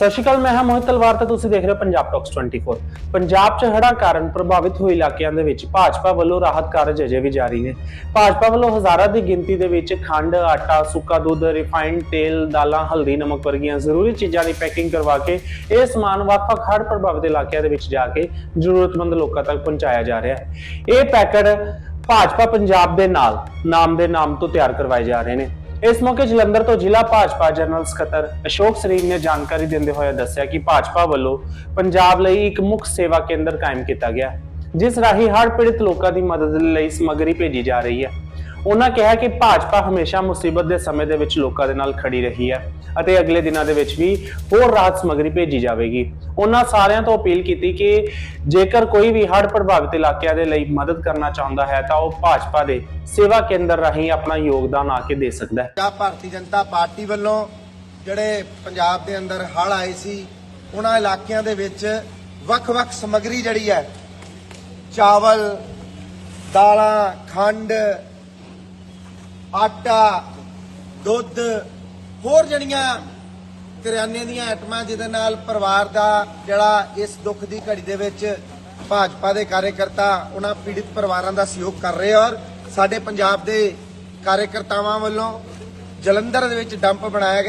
ਸਤਿ ਸ਼੍ਰੀ ਅਕਾਲ, ਮੈਂ ਹਾਂ ਮੋਹਿਤ ਤਲਵਾਰ ਤੇ ਤੁਸੀਂ ਦੇਖ ਰਹੇ ਹੋ ਪੰਜਾਬ ਟਾਕਸ 24 ਪੰਜਾਬ 'ਚ ਹੜ੍ਹਾਂ ਕਾਰਨ ਪ੍ਰਭਾਵਿਤ ਹੋਏ ਇਲਾਕਿਆਂ ਦੇ ਵਿੱਚ ਭਾਜਪਾ ਵੱਲੋਂ ਰਾਹਤ ਕਾਰਜ ਅਜੇ ਵੀ ਜਾਰੀ ਨੇ। ਭਾਜਪਾ ਵੱਲੋਂ ਹਜ਼ਾਰਾਂ ਦੀ ਗਿਣਤੀ ਦੇ ਵਿੱਚ ਖੰਡ, ਆਟਾ, ਸੁੱਕਾ ਦੁੱਧ ਰਿਫਾਈਨਡ ਤੇਲ, ਦਾਲਾਂ, ਹਲਦੀ, ਨਮਕ ਵਰਗੀਆਂ ਜ਼ਰੂਰੀ ਚੀਜ਼ਾਂ ਦੀ ਪੈਕਿੰਗ ਕਰਵਾ ਕੇ ਇਹ ਸਮਾਨ ਵੱਖ-ਵੱਖ ਹੜ੍ਹ ਪ੍ਰਭਾਵਿਤ ਇਲਾਕਿਆਂ ਦੇ ਵਿੱਚ ਜਾ ਕੇ ਜ਼ਰੂਰਤਮੰਦ ਲੋਕਾਂ ਤੱਕ ਪਹੁੰਚਾਇਆ ਜਾ ਰਿਹਾ ਹੈ। ਇਹ ਪੈਕਟ ਭਾਜਪਾ ਪੰਜਾਬ ਦੇ ਨਾਲ, ਨਾਮ ਦੇ ਨਾਮ ਤੋਂ ਤਿਆਰ ਕਰਵਾਏ ਜਾ ਰਹੇ ਨੇ। ਇਸ ਮੌਕੇ ਜਲੰਧਰ ਤੋਂ ਜ਼ਿਲ੍ਹਾ ਭਾਜਪਾ ਜਨਰਲ ਸਕੱਤਰ ਅਸ਼ੋਕ ਸਰੀਨ ਨੇ ਜਾਣਕਾਰੀ ਦਿੰਦੇ ਹੋਏ ਦੱਸਿਆ ਕਿ ਭਾਜਪਾ ਵੱਲੋਂ ਪੰਜਾਬ ਲਈ ਇੱਕ ਮੁੱਖ ਸੇਵਾ ਕੇਂਦਰ ਕਾਇਮ ਕੀਤਾ ਗਿਆ, ਜਿਸ ਰਾਹੀਂ ਹੜ੍ਹ ਪੀੜਤ ਲੋਕਾਂ ਦੀ ਮਦਦ ਲਈ ਸਮੱਗਰੀ ਭੇਜੀ ਜਾ ਰਹੀ ਹੈ। ਉਹਨਾਂ ਕਿਹਾ ਕਿ ਭਾਜਪਾ ਹਮੇਸ਼ਾ ਮੁਸੀਬਤ ਦੇ ਸਮੇਂ ਦੇ ਵਿੱਚ ਲੋਕਾਂ ਦੇ ਨਾਲ ਖੜੀ ਰਹੀ ਹੈ ਅਤੇ ਅਗਲੇ ਦਿਨਾਂ ਦੇ ਵਿੱਚ ਵੀ ਹੋਰ ਰਾਹਤ ਸਮੱਗਰੀ ਭੇਜੀ ਜਾਵੇਗੀ। ਉਹਨਾਂ ਸਾਰਿਆਂ ਤੋਂ ਅਪੀਲ ਕੀਤੀ ਕਿ ਜੇਕਰ ਕੋਈ ਵੀ ਹੜ੍ਹ ਪ੍ਰਭਾਵਿਤ ਇਲਾਕਿਆਂ ਦੇ ਲਈ ਮਦਦ ਕਰਨਾ ਚਾਹੁੰਦਾ ਹੈ ਤਾਂ ਉਹ ਭਾਜਪਾ ਦੇ ਸੇਵਾ ਕੇਂਦਰ ਰਾਹੀਂ ਆਪਣਾ ਯੋਗਦਾਨ ਆ ਕੇ ਦੇ ਸਕਦਾ ਹੈ। ਪੰਜਾਬ ਭਾਰਤੀ ਜਨਤਾ ਪਾਰਟੀ ਵੱਲੋਂ ਜਿਹੜੇ ਪੰਜਾਬ ਦੇ ਅੰਦਰ ਹੜ੍ਹ ਆਏ ਸੀ, ਉਹਨਾਂ ਇਲਾਕਿਆਂ ਦੇ ਵਿੱਚ ਵੱਖ-ਵੱਖ ਸਮੱਗਰੀ ਜਿਹੜੀ ਹੈ, ਚਾਵਲ, ਦਾਲਾਂ, ਖੰਡ ਆਟਾ, ਦੁੱਧ, ਹੋਰ ਜਿਹੜੀਆਂ ਕਰਿਆਨੇ ਦੀਆਂ ਆਈਟਮਾਂ ਜਿਹਦੇ ਨਾਲ ਪਰਿਵਾਰ ਦਾ ਜਿਹੜਾ ਇਸ ਦੁੱਖ ਦੀ ਘੜੀ ਦੇ ਵਿੱਚ ਭਾਜਪਾ ਦੇ ਕਾਰਜਕਰਤਾ, ਉਹਨਾਂ ਪੀੜਿਤ ਪਰਿਵਾਰਾਂ ਦਾ ਸਹਿਯੋਗ ਕਰ ਰਹੇ ਔਰ ਸਾਡੇ ਪੰਜਾਬ ਦੇ ਕਾਰਜਕਰਤਾਵਾਂ ਵੱਲੋਂ ਜਲੰਧਰ ਦੇ ਵਿੱਚ ਡੰਪ ਬਣਾਇਆ ਗਿਆ।